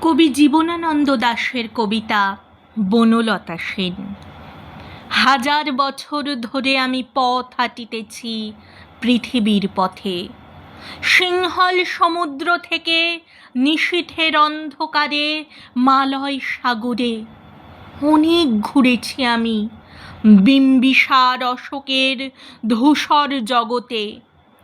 কবি জীবনানন্দ দাশের কবিতা বনলতা সেন। হাজার বছর ধরে আমি পথ হাঁটিতেছি পৃথিবীর পথে। সিংহল সমুদ্র থেকে নিশীথের অন্ধকারে, মালয় সাগরে। অনেক ঘুরেছি আমি বিম্বিসার অশোকের ধূসর জগতে।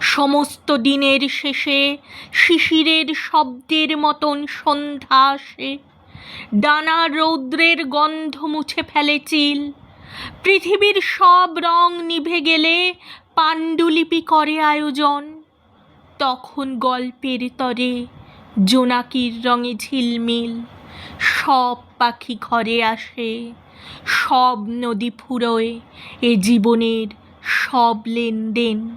সমস্ত দিনের শেষে শিশিরের শব্দের মতন সন্ধ্যা আসে। ডানা রৌদ্রের গন্ধ মুছে ফেলে চিল। পৃথিবীর সব রং নিভে গেলে পাণ্ডুলিপি করে আয়োজন। তখন গল্পের তরে জোনাকির রঙে ঝিলমিল। সব পাখি ঘরে আসে। সব নদী ফুরোয়। এ জীবনের সব লেনদেন।